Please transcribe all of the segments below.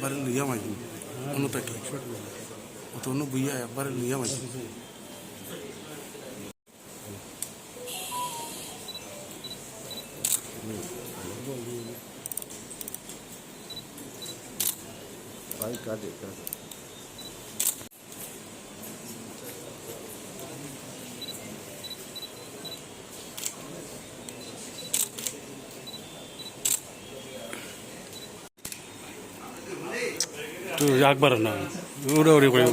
bari lu yama ju onu peke oto onu buya ya bari lu yama ju Vai, cadê, cadê? তো একবার না উড়ে উড়ে করে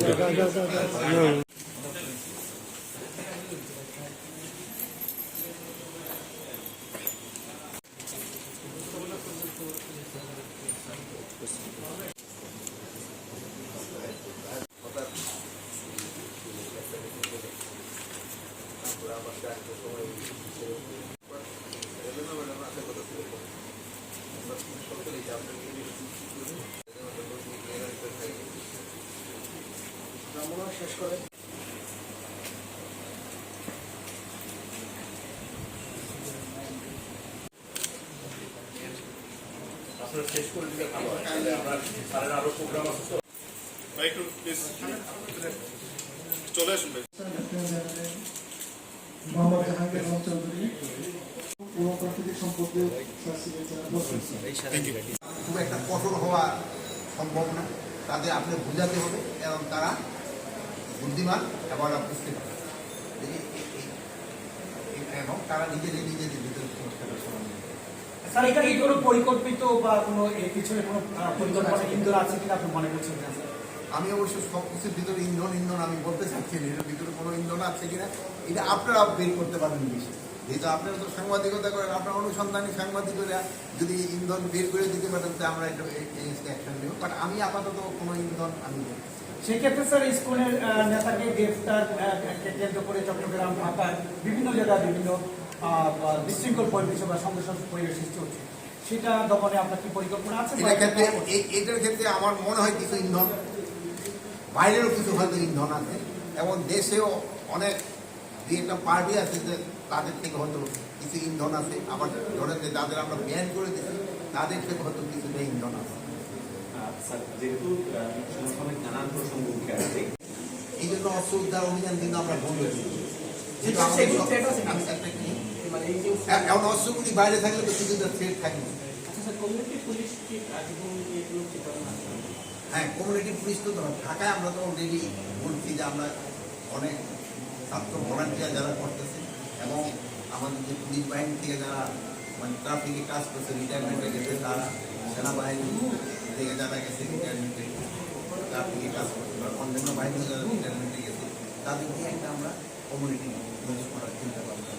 উড়ে ভাই একটু প্লিজ চলে আসুন মোহাম্মদ জাহাঙ্গীর আলম চৌধুরী এবং প্রাকৃতিক সম্পদে খুব একটা কঠোর হওয়া সম্ভব না। তাদের আপনি বোঝাতে হবে এবং তারা বুদ্ধিমান এবং বুঝতে পারে এবং তারা নিজেদের নিজেদের ভিতরে সমস্যাটা সমাধান স্যার এটা কি কোনো পরিকল্পিত বা কোনো এর পিছনে কোনো পরিকল্পনা কিন্তু আছে কিনা আপনি মনে করছেন না আমি অবশ্য সব কিছুর ভিতরে ইন্ধন ইন্ধন আমি বলতে চাচ্ছি না এর ভিতরে কোনো ইন্ধন আছে কিনা এটা আপনারা বের করতে পারবেন বেশি যেহেতু আপনারা তো সাংবাদিকতা করেন আপনার অনুসন্ধানী সাংবাদিকরা যদি ইন্ধন বের করে দিতে পারেন তো আমরা এটা অ্যাকশন নেব বাট আমি আপাতত কোনো ইন্ধন আমি বলতে চাই না। সেক্ষেত্রে স্যার স্কুলের নেতাকে গ্রেফতার কেন্দ্র করে চট্টগ্রাম ঢাকায় বিভিন্ন জায়গায় বিভিন্ন বিশৃঙ্খল পরিবেশ বা সংঘর্ষ পরিবেশ সৃষ্টি হচ্ছে। সেটা দমনে আপনার কি পরিকল্পনা আছে? এটার ক্ষেত্রে এই- এটার ক্ষেত্রে আমার মনে হয় কিছু ইন্ধন বাইরেরও কিছু হয়তো ইন্ধন আছে এবং দেশেও অনেক যে একটা পার্টি আছে যে তাদের থেকে হয়তো কিছু ইন্ধন আছে। আবার ধরেন যে যাদের আমরা ব্যান করে দিচ্ছি তাদের থেকে হয়তো কিছুটা ইন্ধন আছে। স্যার যেহেতু জন্য অস্ত্র উদ্ধার অভিযান কিন্তু আমরা এ- এখন অস্ত্রগুলি বাইরে থাকলে তো কিছুটা থ্রেট থাকবে আচ্ছা হ্যাঁ কমিউনিটি পুলিশ তো ধর ঢাকায় আমরা তো অলরেডি বলছি যে আমরা অনেক ছাত্র ভলান্টিয়ার যারা করতেছে এবং আমাদের যে পুলিশ বাহিনী থেকে যারা মানে ট্রাফিকে কাজ করছে রিটায়ারমেন্টে গেছে তারা সেনাবাহিনী থেকে যারা গেছে রিটায়ারমেন্টে ট্রাফিকে কাজ করছে বা অন্যান্য বাহিনী যারা রিটায়ারমেন্টে তাদের নিয়ে একটা আমরা কমিউনিটি পুলিশ করার চিন্তা ভাবনা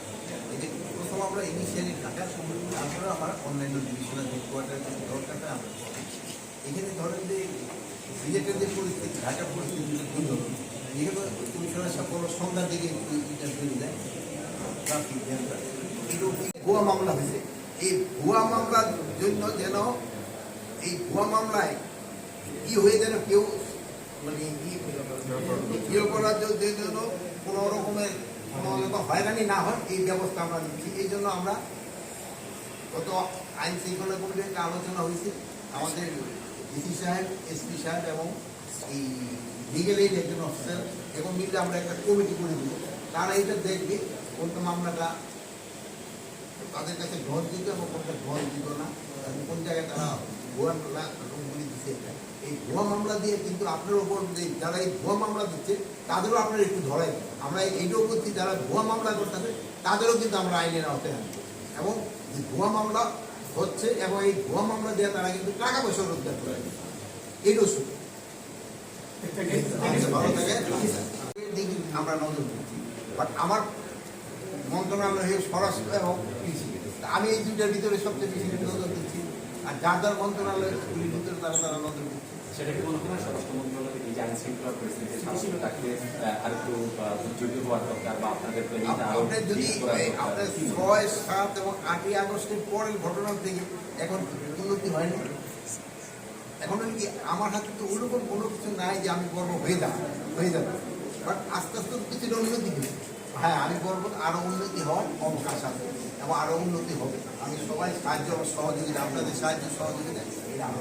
প্রথম আমরা ইনিশিয়ালি ঢাকার সময় তারপরে আমার অন্যান্য ডিভিশনাল হেডকোয়ার্টার যে দরকারটা আমরা এখানে ধরেন যে সিলেটের যে পরিস্থিতি ঢাকার পরিস্থিতি ভিন্ন যেহেতু কমিশনের কোনো সন্ধ্যার দিকে ইন্টারভিউ দেয় ট্রাফিক কিন্তু ভুয়া মামলা হয়েছে। এই ভুয়া মামলার জন্য যেন এই ভুয়া মামলায় কি হয়ে যেন কেউ মানে কোনো রকমের হয়রানি না হয়, এই ব্যবস্থা আমরা নিচ্ছি। এই জন্য আমরা গত আইন শৃঙ্খলা কমিটির আলোচনা হয়েছে। আমাদের ডিসি সাহেব, এসপি সাহেব এবং এই লিগেল এইড একজন অফিসার এবং মিলে আমরা একটা কমিটি করে দিব তারা এটা দেখবে কোনটা মামলাটা তাদের কাছে গ্রহণযোগ্য এবং কোনটা গ্রহণযোগ্য না কোন জায়গায় তারা ভুয়া মামলা রুমগুলি দিচ্ছে এটা। এই ভুয়া মামলা দিয়ে কিন্তু আপনার উপর যে যারা এই ভুয়া মামলা দিচ্ছে তাদেরও আপনারা একটু ধরাই আমরা এইটাও করছি যারা ভুয়া মামলা করতেছে তাদেরও কিন্তু আমরা আইনের আওতায় আনব এবং যে ভুয়া মামলা হচ্ছে এবং এই ভুয়া মামলা দিয়ে তারা কিন্তু টাকা পয়সা রোজগার করে এটাও শুধু। ভালো থাকে আমরা নজর দিচ্ছি। বাট আমার মন্ত্রণালয় হয়ে স্বরাষ্ট্র এবং কৃষি। আমি এই দুইটার ভিতরে সবচেয়ে বেশি নজর দিচ্ছি। আর যার যার মন্ত্রণালয়ের ভিতরে তারা তারা নজর দিচ্ছে। সেটা কি মনে হয় স্বরাষ্ট্র মন্ত্রণালয় থেকে যে আইন শৃঙ্খলা পরিস্থিতি আর একটু হওয়ার দরকার বা আপনাদের আপনার যদি। আপনার ছয় সাত এবং আটই আগস্টের পরের ঘটনা থেকে এখন উন্নতি হয়নি। এখন কি আমার হাতে তো ওরকম কোনো কিছু নাই যে আমি গর্ব হয়ে যাব হয়ে যাবে। বাট আস্তে আস্তে কিছুটা উন্নতি হয়েছে হ্যাঁ আমি গর্ব আরও উন্নতি হওয়ার অবকাশ আছে এবং আরও উন্নতি হবে। আমি সবাই সাহায্য সহযোগিতা আপনাদের সাহায্য সহযোগিতা এটা আরও